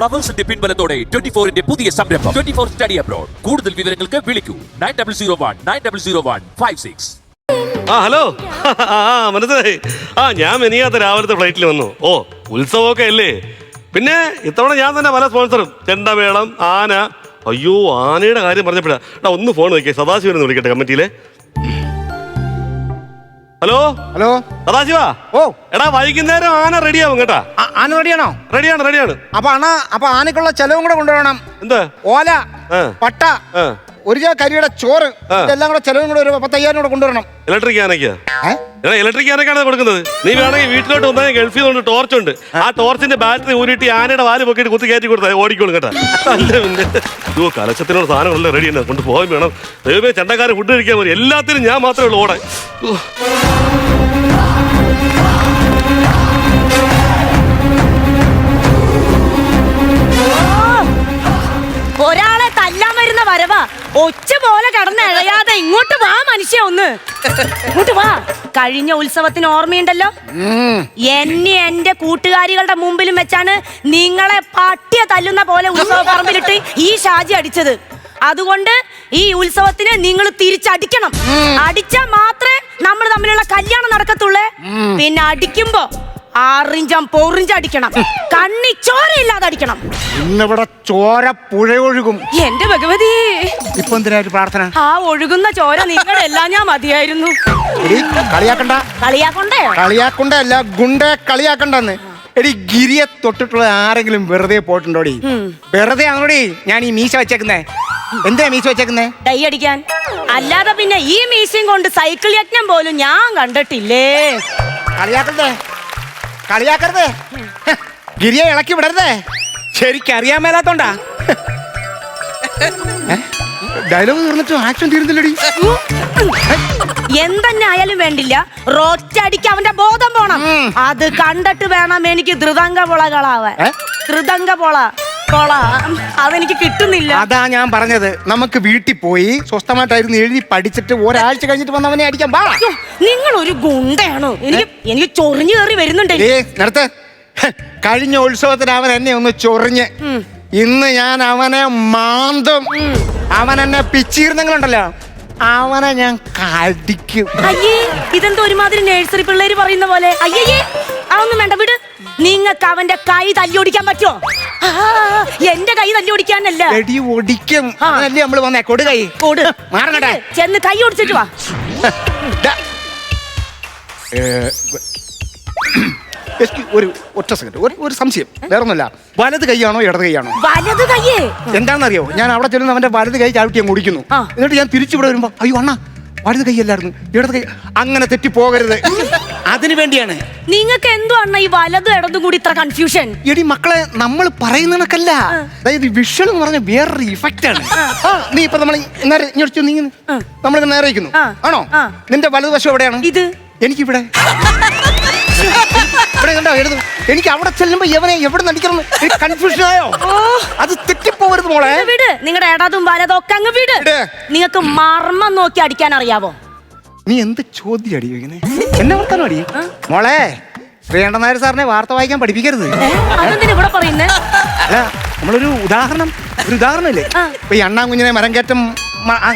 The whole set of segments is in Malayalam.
ഫ്ലവേഴ്സിന്റെ പിൻബലത്തോടെ ട്വന്റി ഫോറിന്റെ പുതിയ സംരംഭം. ട്വന്റി ഫോർ സ്റ്റഡി അബ്രോഡ് കൂടുതൽ വിവരങ്ങൾക്ക് വിളിക്കൂ. Nine double zero one nine double zero one five six ആ ഹലോ. ആ മനസ്സിലായി. ആ ഞാൻ മെനിയാത്ത രാവിലത്തെ ഫ്ലൈറ്റിൽ വന്നു. ഓ ഉത്സവമൊക്കെ അല്ലേ? പിന്നെ ഇത്തവണ ഞാൻ തന്നെ പല സ്പോൺസറും ചെണ്ടമേളം ആന. അയ്യോ ആനയുടെ കാര്യം പറഞ്ഞപ്പോഴാ. എടാ ഒന്ന് ഫോൺ വയ്ക്കേ സദാശിവനെ വിളിക്കട്ടെ കമ്മിറ്റിയിലെ. ഹലോ? ഹലോ? സദാശിവ? ഓ. എടാ വൈകുന്നേരം ആന റെഡിയാവും കേട്ടാ. ആന റെഡിയാണോ? റെഡിയാണ് റെഡിയാണ്. അപ്പൊ അണ അപ്പൊ ആനക്കുള്ള ചെലവും കൂടെ കൊണ്ടുവരണം. എന്ത്? ഓല ആ. പട്ട ആ. ഒരു കിലോ കരിയുടെ ചോറ് ഇതെല്ലാം കൂടെ ചെലവും കൂടെ ഒരു പത്തയ്യായിരം കൂടെ കൊണ്ടുവരണം. ഇലക്ട്രിക് ആനയ്ക്കാ? ഏ? എടാ ഇലക്ട്രിക് ആനക്കാണ് കൊടുക്കുന്നത്. നീ വേണമെങ്കിൽ വീട്ടിലോട്ട് വന്നാൽ ഗൾഫിൽ നിന്ന് ടോർച്ച് ഉണ്ട്. ആ ടോർച്ചിന്റെ ബാറ്ററി ഊരിയിട്ട് ഈ ആനയുടെ വാൽ പൊക്കിയിട്ട് കുത്തി കയറ്റി കൊടുത്താൽ ഓടിക്കോളും കേട്ടോ. അല്ല പിന്നെ. കലശത്തിനുള്ള സാധനങ്ങളെല്ലാം റെഡി തന്നെ. കൊണ്ട് പോകാൻ വേണം. ദൈവമേ ചണ്ടക്കാരൻ ഫുഡ് കഴിക്കാൻ മതി എല്ലാത്തിനും ഞാൻ മാത്രമേ ഉള്ളൂ ഓടാൻ. ഒച്ച പോലെ കടന്ന് ഇഴയാതെ ഇങ്ങോട്ട് വാ മനുഷ്യ ഒന്ന്. ഇങ്ങോട്ട് വാ. കഴിഞ്ഞ ഉത്സവത്തിന് ഓർമ്മയുണ്ടല്ലോ? എന്നെ എന്റെ കൂട്ടുകാരികളുടെ മുമ്പിലും വെച്ചാണ് നിങ്ങളെ പട്ടിയ തല്ലുന്ന പോലെ ഉത്സവ പറമ്പിലിട്ട് ഈ ഷാജി അടിച്ചത്. അതുകൊണ്ട് ഈ ഉത്സവത്തിന് നിങ്ങൾ തിരിച്ചടിക്കണം. അടിച്ചാൽ മാത്രമേ നമ്മൾ തമ്മിലുള്ള കല്യാണം നടക്കത്തുള്ളേ. പിന്നെ അടിക്കുമ്പോ ആറിഞ്ചം പൊറിഞ്ചം അടിക്കണം. കണ്ണി ചോരയില്ലാതെ അടിക്കണം. ഇന്നിവിടെ ചോര പുഴ ഒഴുകും. എന്റെ ഭഗവതി. ഇപ്പൊ എന്തിനാ ഒരു പ്രാർത്ഥന? ആ ഒഴുകുന്ന ചോര നിങ്ങളുടെ എല്ലാം ഞാൻ മതിയായിരുന്നു. എടി കളിയാക്കണ്ട. കളിയാക്കൊണ്ടേ? കളിയാക്കണ്ടല്ല ഗുണ്ട കളിയാക്കണ്ടെന്ന്. എടി ഗിരിയെ തൊട്ടിട്ടുള്ള ആരെങ്കിലും വെറുതെ പോയിട്ടുണ്ടോടി? വെറുതെ ആണോടി ഞാൻ ഈ മീശ വെച്ചേക്കുന്നേ? എന്താ മീശ വെച്ചേക്കുന്നേ? ഡൈ അടിക്കാൻ. അല്ലാതെ പിന്നെ ഈ മീശയും കൊണ്ട് സൈക്കിൾ യജ്ഞം പോലും ഞാൻ കണ്ടിട്ടില്ലേ? കളിയാക്കരുതേ കളിയാക്കരുതേ. ഗിരിയെ ഇളക്കി വിടരുതേ. ശരിക്കും അറിയാൻ മേലാത്തോണ്ടാ. ഡയലോഗ് തീർന്നിട്ട് ആക്ഷൻ തീർന്നില്ലടി എന്തെന്നെ ആയാലും വേണ്ടില്ല. റോറ്റടിക്ക് അവന്റെ ബോധം പോണം. അത് കണ്ടിട്ട് വേണം എനിക്ക് ധൃതങ്ക പൊളകളാവാൻ? ധൃതങ്ക പൊള. അതെനിക്ക് കിട്ടുന്നില്ല. അതാ ഞാൻ പറഞ്ഞത്. നമുക്ക് വീട്ടിൽ പോയി സ്വസ്ഥമായിട്ടായിരുന്നു എഴുതി പഠിച്ചിട്ട് ഒരാഴ്ച കഴിഞ്ഞിട്ട് വന്നവനെ അടിക്കാൻ പാ യ്യോ, നിങ്ങൾ ഒരു ഗുണ്ടയാണോ. എനിക്ക് എനിക്ക് ചൊറിഞ്ഞു കയറി വരുന്നുണ്ട്. ഏ കഴിഞ്ഞ ഉത്സവത്തിന് അവൻ എന്നെ ഒന്ന് ചൊറിഞ്ഞ്. ഇന്ന് ഞാൻ അവനെ മാന്തും. അവൻ എന്നെ പിച്ചീർന്നെങ്കിലുണ്ടല്ലോ അവനെ ഞാൻ കടിക്കും. അയ്യേ ഇതെന്തോ ഒരുമാതിരി നഴ്സറി പിള്ളേര് പറയുന്ന പോലെ. അയ്യേ അതൊന്നും വേണ്ട വിട്. നിങ്ങൾക്ക് അവന്റെ കൈ തല്ലിയൊടിക്കാൻ പറ്റുമോ എന്റെ കൈ തല്ലിയൊടിക്കാനല്ല എടി ഒടിക്കും. അതല്ലേ നമ്മൾ വന്നേ? കൊടു കൈ. കൊടു. മാറങ്ങട്ടെ ചെന്ന് കൈ ഒടിച്ചിട്ട് വാ. ഒരു ഒറ്റ സെക്കൻഡ് ഒരു സംശയം സംശയം. വേറൊന്നുമല്ല. വലത് കൈയാണോ ഇടത് കൈയാണോ? വലത് കൈയേ. എന്താണെന്നറിയോ? ഞാൻ അവിടെ ചെല്ലുന്ന അവന്റെ വലത് കൈ ചാവിട്ടി ഞാൻ ഓടിക്കുന്നു. എന്നിട്ട് ഞാൻ തിരിച്ചു ഇവിടെ വരുമ്പോ അയ്യോ അണ്ണാ വലത് കൈയല്ലായിരുന്നു. ഇടത് കൈ. അങ്ങനെ തെറ്റി പോകരുത് അതിനു വേണ്ടിയാണ്. നിങ്ങൾക്ക് എന്തോ അണ്ണ ഈ വലതും ഇടതും കൂടി ഇത്ര കൺഫ്യൂഷൻ എടി മക്കളെ നമ്മൾ പറയുന്നതൊക്കെയല്ല അതായത് വിഷ്വൽ എന്ന് പറഞ്ഞ വേറൊരു ഇഫക്റ്റ് ആണ്. ആ, നീ ഇപ്പൊ നമ്മൾ നേരെ ഇങ്ങോട്ട് നീങ്ങി നമ്മൾ നേരെ ഇരിക്കുന്നു ആണോ. നിന്റെ വലതുവശം എവിടെയാണ്? ഇത്. എനിക്ക് ഇവിടെ കണ്ടോ? എഴുതും എനിക്ക് അവിടെ ചെല്ലുമ്പോ എവനെ എവിടെ നടിക്കണം കൺഫ്യൂഷൻ ആയോ? അത് തെറ്റിപ്പോവരുത് മോളെ. വീട് വിട്. നിങ്ങളുടെ ഇടതും വലതും ഒക്കെ അങ്ങ് വീട്. വിട്. നിങ്ങൾക്ക് മർമ്മം നോക്കി അടിക്കാൻ അറിയാവോ? നീ എന്ത് ചോദ്യം അടി എന്നെ വർത്താനം അടി? മോളെ ശ്രീകണ്ഠൻ നായർ സാറിനെ വാർത്ത വായിക്കാൻ പഠിപ്പിക്കരുത്. ഇവിടെ പറയുന്നേ? അല്ല നമ്മളൊരു ഉദാഹരണം ഒരു ഉദാഹരണമില്ലേ? അല്ലേ ഇപ്പൊ ഈ അണ്ണാങ്കുഞ്ഞിനെ മരം കയറ്റം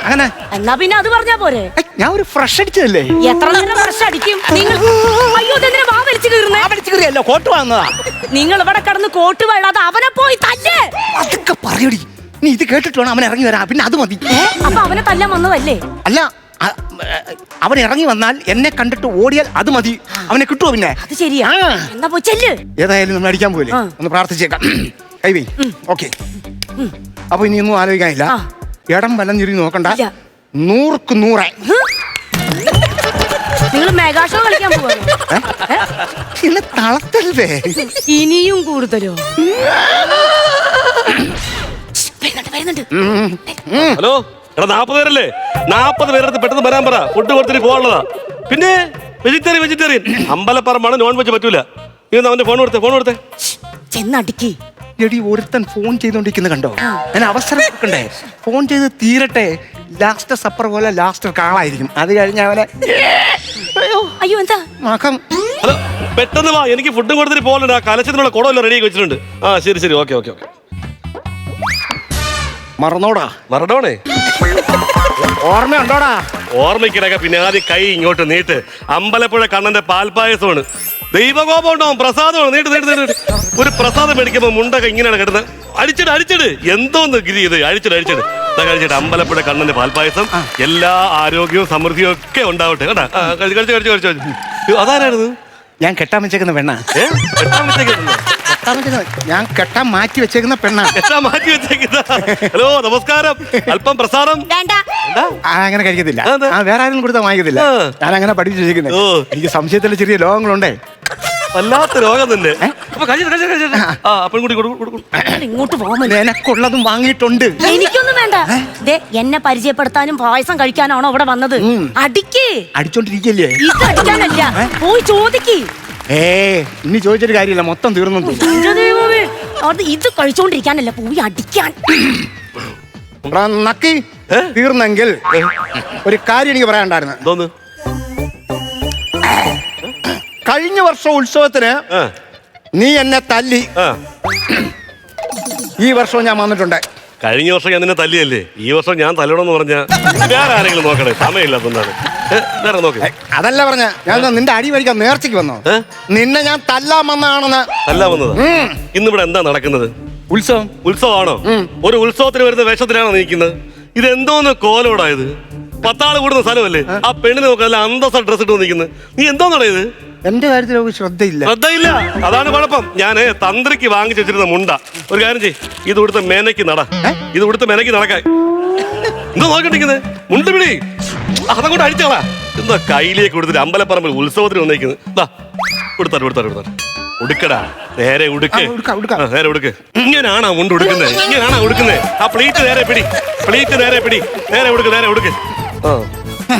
അങ്ങനെ. എന്നാ പിന്നെ അത് പറഞ്ഞാ പോരെ? ഞാൻ ഒരു ഫ്രഷ് അടിച്ചതല്ലേ? എത്ര നേരം ഫ്രഷ് അടിക്കും? നിങ്ങൾ അയ്യോ ഇതെന്തിനാ വാ വലിച്ചു കീറുന്നേ? അടിച്ചുകറിയല്ലോ കോട്ട് വാങ്ങുന്നതാ. നിങ്ങൾ ഇവിടെ കടന്ന് കോട്ട് വേടാതെ അവനെ പോയി തല്ലേ? അതൊക്കെ പറയടി. നീ ഇത് കേട്ടിട്ട് വേണം അവൻ ഇറങ്ങി വരാം പിന്നെ അത് മതി? അപ്പൊ അവനെ തല്ലാൻ വന്നതല്ലേ? അല്ല അവൻ ഇറങ്ങി വന്നാൽ എന്നെ കണ്ടിട്ട് ഓടിയാൽ അത് മതി. അവനെ കിട്ടുമോ പിന്നെ? അത് ശരിയാ. എന്നാ പോയി ചെല്ല്. ഏതായാലും നമ്മൾ അടിക്കാൻ പോയില്ലേ ആ. ഒന്ന് പ്രാർത്ഥിച്ചേക്കാം. കൈവേ ഓക്കെ. അപ്പൊ ഇനി ഒന്നും ആലോചിക്കാനില്ല. ഇടം വലം വലഞ്ഞിരി നോക്കണ്ട. നൂർക്ക് നൂറുക്ക് നൂറെ. നിങ്ങൾ കളിക്കാൻ തളത്തല്ലേ? ഇനിയും കൂടുതലോ? ഹലോ? എടാ നാൽപ്പത് പേരല്ലേ നാൽപ്പത് പേരെടുത്ത് പെട്ടെന്ന് വരാൻ പറ. ഫുഡ് കൊടുത്തിട്ട് പോകാനുള്ളതാ. പിന്നെ വെജിറ്റേറിയൻ വെജിറ്റേറിയൻ അമ്പലപ്പറമ്പാണ് നോൺ വെജ് പറ്റൂല. നീ ഒന്ന് അവന്റെ ഫോൺ കൊടുത്തേ ഫോൺ കൊടുത്തേ. ചെന്നടിക്ക്. എടി ഒരുത്തൻ ഫോൺ ചെയ്തോണ്ടിരിക്കുന്നത് കണ്ടോ? ഞാൻ അവസരം കൊടുക്കണ്ടേ ഫോൺ ചെയ്ത് തീരട്ടെ. ലാസ്റ്റ് സപ്പർ പോലെ ലാസ്റ്റ് കാളായിരിക്കും. അത് കഴിഞ്ഞ അവനെ അയ്യോ അയ്യോ എന്താ? മകം. ഹലോ പെട്ടെന്ന് വാ. എനിക്ക് ഫുഡും കൊടുത്തിട്ട് പോകലുണ്ട് ആ കലശത്തിനുള്ള കുടമല്ലോ റെഡി ആക്കി വെച്ചിട്ടുണ്ട്. ആ ശരി ശരി. ഓക്കെ ഓക്കെ ഓക്കെ മറന്നോടാ. മറന്നോണേ? ഓർമ്മയുണ്ടോടാ ഓർമ്മയ്ക്കിടക്കെ പിന്നെ ആദ്യം കൈ ഇങ്ങോട്ട് നീട്ട്. അമ്പലപ്പുഴ കണ്ണന്റെ പാൽപ്പായസമാണ്. ദൈവകോപം ഉണ്ടാവും പ്രസാദമാണ്. നീട്ട് നീട്ട് നീട്ട്. ഒരു പ്രസാദം മേടിക്കുമ്പോ മുണ്ടൊക്കെ ഇങ്ങനെയാണ് കിടന്ന് അടിച്ചിട് അടിച്ചിട്. എന്തോന്ന് ഗിരി ഇത്? അടിച്ചിട് അടിച്ചിട്. ഇതാ കഴിച്ചിട്ട് അമ്പലപ്പുഴ കണ്ണന്റെ പാൽപ്പായസം. എല്ലാ ആരോഗ്യവും സമൃദ്ധിയും ഒക്കെ ഉണ്ടാവട്ടെ. കേട്ടാ കഴിച്ചു കഴിച്ചു കഴിച്ചു കഴിച്ചു. അതാരായിരുന്നു ഞാൻ കെട്ടാൻ വെച്ചേക്കുന്ന പെണ്ണ. ഏ? കെട്ടാൻ വെച്ചേക്കുന്നത്. കെട്ടാൻ ഞാൻ കെട്ടാൻ മാറ്റി വെച്ചേക്കുന്ന പെണ്ണാണ്. കെട്ടാൻ മാറ്റി വെച്ചേക്കുന്ന ഹലോ നമസ്കാരം. അല്പം പ്രസാദം. വേണ്ട. എന്താ ആ അങ്ങനെ കഴിക്കത്തില്ല. അതെന്താ? ആ വേറെ ആരും കൊടുത്താൽ വാങ്ങിക്കത്തില്ല. ആ. ഞാൻ അങ്ങനെ പഠിച്ചു വെച്ചേക്കുന്നത് ഓ. എനിക്ക് സംശയത്തിലെ ചെറിയ ലോകങ്ങളുണ്ടേ. വല്ലാത്ത രോഗം തന്നെ. അപ്പൊ ആ. അപ്പം കൂടി കൊടുക്കും കൊടുക്കും ഇങ്ങോട്ട് പോകാൻ നിനക്കുള്ളതും വാങ്ങിയിട്ടുണ്ട്. എനിക്കൊന്നും വേണ്ട. ദേ എന്നെ പരിചയപ്പെടുത്താനും പായസം കഴിക്കാനാണോ അവിടെ വന്നത്. അടിക്ക്. അടിച്ചോണ്ടിരിക്കല്ലേ? ഇത് അടിക്കാനല്ല. പോയി ചോദിക്ക്. ഏ ഇനി ചോദിച്ചൊരു കാര്യമില്ല മൊത്തം തീർന്നു. എന്റെ ദൈവമേ, അത് ഇത് കഴിച്ചോണ്ടിരിക്കാനല്ല പോയി അടിക്കാൻ? എടാ, നക്കി ഏ? തീർന്നെങ്കിൽ ഒരു കാര്യം എനിക്ക് പറയാനുണ്ടായിരുന്നു. എന്തോന്ന്? കഴിഞ്ഞ വർഷം ഉത്സവത്തിന് നീ എന്നെ തല്ലി. ഈ വർഷവും ഞാൻ വന്നിട്ടുണ്ട്. കഴിഞ്ഞ വർഷം ഞാൻ നിന്നെ തല്ലിയല്ലേ? ഈ വർഷം ഞാൻ തല്ലണമെന്ന് പറഞ്ഞ വേറെ ആരെങ്കിലും നോക്കണേ? സമയമില്ലാത്തതാണ് വേറെ നോക്ക്. അതല്ല പറഞ്ഞ. ഞാൻ നിന്റെ അടി വരിക നേർച്ചയ്ക്ക് വന്നോ? നിന്നെ ഞാൻ തല്ലാൻ വന്നതാണെന്ന്. തല്ലാ വന്നത്? ഇന്നിവിടെ എന്താ നടക്കുന്നത്? ഉത്സവം. ഉത്സവമാണോ? ഒരു ഉത്സവത്തിന് വരുന്ന വേഷത്തിലാണോ നിൽക്കുന്നത്? ഇതെന്തോന്ന് കോലോടായത് പത്താൾ കൂടുന്ന സ്ഥലമല്ലേ? ആ പെണ്ണിനെ നോക്കാൻ അന്തസ്സ ഡ്രസ് ഇട്ട് നിൽക്കുന്നത് നീ എന്തോന്നാണ് ഇത്? എന്റെ കാര്യത്തിൽ അവർക്ക് ശ്രദ്ധയില്ല. ശ്രദ്ധയില്ല. അതാണ് കുഴപ്പം. ഞാൻ തന്ത്രിക്ക് വാങ്ങിച്ചു വെച്ചിരുന്ന മുണ്ട. ഒരു കാര്യം ചെയ് ഇത് ഇവിടുത്തെ മേനയ്ക്ക് നട. ഇത് ഇവിടുത്തെ മേനയ്ക്ക് നടക്കാൻ. എന്താ നോക്കിട്ടിരിക്കുന്നത് മുണ്ട് പിടി. അതങ്ങോട്ട് അടിച്ചോളാ. എന്താ കയ്യിലേക്ക് കൊടുത്തിട്ട് അമ്പലപ്പറമ്പിൽ ഉത്സവത്തിന് വന്നേക്കുന്നത്. കൊടുത്താൽ കൊടുത്താൽ കൊടുത്താൽ. ഉടുക്കടാ നേരെ ഉടുക്കാം. നേരെ ഉടുക്ക് ഇങ്ങനാണോ മുണ്ട് ഉടുക്കുന്നത് ഇങ്ങനാണോ ഉടുക്കുന്നത് ആ പ്ലീറ്റ് നേരെ പിടി. പ്ലീറ്റ് നേരെ പിടി. നേരെ ഉടുക്ക് നേരെ ഉടുക്ക് ആ.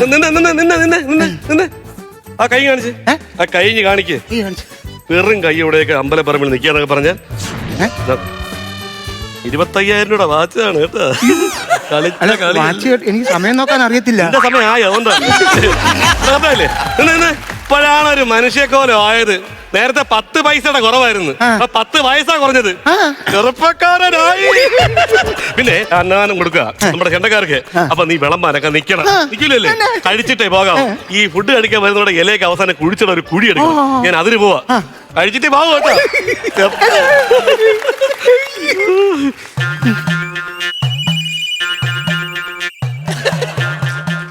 നിന്ന് നിന്ന് നിന്ന് നിന്ന് നിന്ന് നിന്ന്. ആ കൈ കാണിച്ച്. ആ കൈ കാണിക്ക്. വെറും കൈ ഇവിടെയൊക്കെ അമ്പലപ്പറമ്പിൽ നിൽക്കാന്നൊക്കെ പറഞ്ഞ? ഇരുപത്തയ്യായിരം രൂപ വാച്ചാണ് കേട്ടോ. കളിച്ച അല്ല കളി വാച്ച് കേട്ട് എനിക്ക് സമയം നോക്കാൻ അറിയത്തില്ല. എന്റെ സമയം ആയോ അതുകൊണ്ടല്ലേ നിന്ന്. ഇപ്പോഴാണ് ഒരു മനുഷ്യക്കോലം ആയത്. നേരത്തെ പത്ത് പൈസയുടെ കുറവായിരുന്നു. ആ. പത്ത് വയസ്സാ കുറഞ്ഞത്. ചെറുപ്പക്കാരനായി. പിന്നെ അന്നാനം കൊടുക്കുക. നമ്മുടെ ചെണ്ടക്കാർക്ക്. അപ്പൊ നീ വിളമ്പാനൊക്കെ നിക്കണം. നിക്കില്ലല്ലേ കഴിച്ചിട്ടേ പോകാം ഈ ഫുഡ് കഴിക്കാൻ വരുന്നതോടെ ഇലയൊക്കെ അവസാനം കുഴിച്ചിട ഒരു കുഴി എടുക്കും ഞാൻ അതിന് പോവാ. കഴിച്ചിട്ടേ പോകാം കേട്ടോ.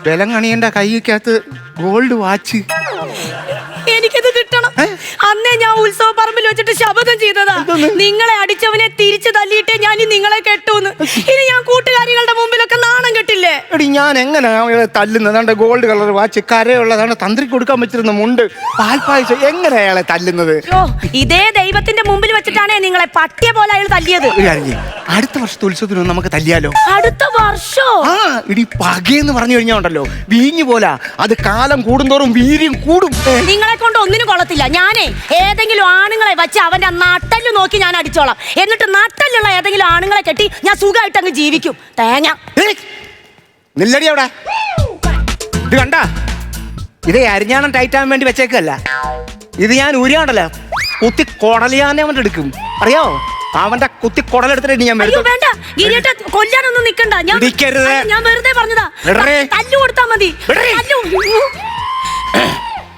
വിലങ്ങണിയന്റെ കൈക്കകത്ത് ഗോൾഡ് വാച്ച് നിങ്ങളെ അടിച്ചവനെ തിരിച്ചു തല്ലിയിട്ടേ ഞാൻ നിങ്ങളെ കെട്ടൂന്ന്. ഇനി ഞാൻ കൂട്ടുകാരികളുടെ മുമ്പിലൊക്കെ നാണം കെട്ടില്ലേ? എടി ഞാൻ എങ്ങനെ തല്ലുന്നത്? അതാണ്ട് ഗോൾഡ് കളർ വാച്ച് കരയുള്ളതാണ് തന്ത്രി കൊടുക്കാൻ പറ്റിരുന്ന മുണ്ട് പാൽപ്പായസം എങ്ങനെ അയാളെ തല്ലുന്നത്? ഇതേ ദൈവത്തിന്റെ മുമ്പിൽ വെച്ചിട്ടാണ് നിങ്ങളെ പട്ടിയ പോലെ അയാൾ തല്ലിയത്. അടുത്ത വർഷത്തെ ഉത്സവത്തിന് നമുക്ക് തല്ലിയാലോ? അടുത്ത വർഷോ? ആ ഇടി പകയെന്ന് പറഞ്ഞു കഴിഞ്ഞാൽ ഉണ്ടല്ലോ. വീഞ്ഞു പോലാ. അത് കാലം കൂടുന്തോറും വീര്യം കൂടും. നിങ്ങളെ കൊണ്ട് ഒന്നിനും കൊള്ളത്തില്ല. ഞാനേ ഏതെങ്കിലും ആണുങ്ങളെ വെച്ച് അവന്റെ നട്ടൽ നോക്കി ഞാൻ അടിച്ചോളാം. എന്നിട്ട് നട്ടലുള്ള ഏതെങ്കിലും ആണുങ്ങളെ കെട്ടി ഞാൻ സുഖമായിട്ട് അങ്ങ് ജീവിക്കും. തേങ്ങ. ഏയ്, നില്ലടി അവിടെ. ഇത് കണ്ട? ഇത് അരിഞ്ഞാണം ടൈറ്റാൻ വേണ്ടി വെച്ചേക്കല്ല. ഇത് ഞാൻ ഉരിയാണ്ടല്ലോ. കുത്തി കൊടലിയാന്നെ അവന്റെ എടുക്കും. അറിയോ അവന്റെ കുത്തി കൊടലെടുത്തിട്ട് ഞാൻ അയ്യോ വേണ്ട ഗിരിയേട്ട കൊല്ലാനൊന്നും നിക്കണ്ട ഞാൻ ഇടിക്കരുത്. അയ്യോ, ഞാൻ വെറുതെ പറഞ്ഞതാ വിടറേ. തല്ലു കൊടുത്താ മതി വിടറേ. തല്ലു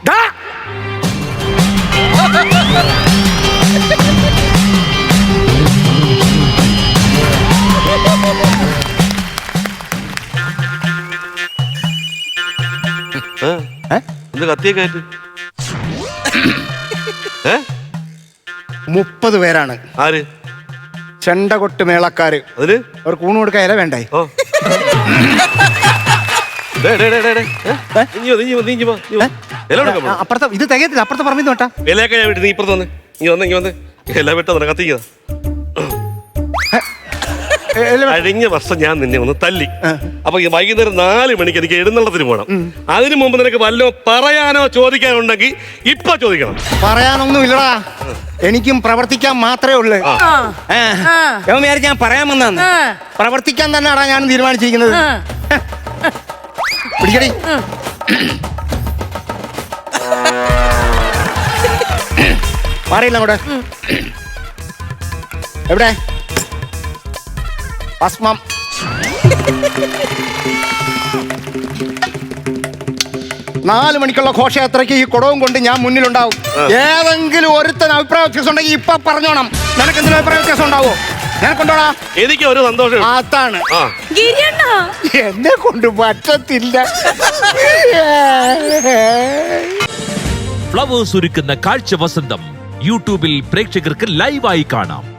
ദാ. ഏ? ഏ? എന്ത് കത്തിയൊക്കെ ആയിട്ട് ഏ മുപ്പത് പേരാണ് ആര് ചെണ്ടകൊട്ട് മേളക്കാര്. അതിൽ? അവർ കൂണ് കൊടുക്കാൻ ഇല വേണ്ടേ ഓ. ഡേ, ഡേ, ഡേ, ഡേ, ഡേ. ഏ? നീ വാ, നീ വാ, നീ ഇങ്ങ് വാ, നീ വാ. ഇല കൊടുക്കാൻ പോണോ? അപ്പുറത്തെ ഇത് തികയത്തില്ല അപ്പുറത്തെ പറമ്പിൽ നോട്ടാ ഇലയൊക്കെ ഞാൻ വിട്ട് നീ ഇപ്പുറത്ത് വന്ന് ഇനി വന്ന് ഇനി വന്ന്. ഇല വെട്ടാ കത്തിക്കതാ കഴിഞ്ഞ വർഷം ഞാൻ നിന്നെ ഒന്ന് തല്ലി. അപ്പൊ ഈ വൈകുന്നേരം നാല് മണിക്ക് എനിക്ക് എഴുന്നള്ളത്തിന് പോകണം അതിനു മുമ്പ് നിനക്ക് വല്ലോ പറയാനോ ചോദിക്കാനോ ഉണ്ടെങ്കിൽ ഇപ്പൊ ചോദിക്കണം. പറയാനൊന്നും ഇല്ലടാ എനിക്കും പ്രവർത്തിക്കാൻ മാത്രമേ ഉള്ളൂ. വിചാരിച്ച് ഞാൻ പറയാൻ വന്നാന്ന് പ്രവർത്തിക്കാൻ തന്നെയാടാ ഞാൻ തീരുമാനിച്ചിരിക്കുന്നത്. പിടിക്കടി. മാറിയില്ല അങ്ങോട്ട്. എവിടെ? ഭസ്മം. നാല് മണിക്കുള്ള ഘോഷയാത്രയ്ക്ക് ഈ കുടവും കൊണ്ട് ഞാൻ മുന്നിലുണ്ടാവും. ഏതെങ്കിലും ഒരുത്തൻ അഭിപ്രായ വ്യത്യാസം ഉണ്ടെങ്കിൽ ഇപ്പൊ പറഞ്ഞോണം. നിനക്ക് എന്തെങ്കിലും അഭിപ്രായ വ്യത്യാസം ഉണ്ടാവോ ഞാൻ കൊണ്ടോടാ എനിക്ക് ഒരു സന്തോഷം അതാണ്. എന്നെ കൊണ്ട് പറ്റത്തില്ല. ഫ്ലവേഴ്സ് ഒരുക്കുന്ന കാഴ്ച വസന്തം യൂട്യൂബിൽ പ്രേക്ഷകർക്ക് ലൈവായി കാണാം.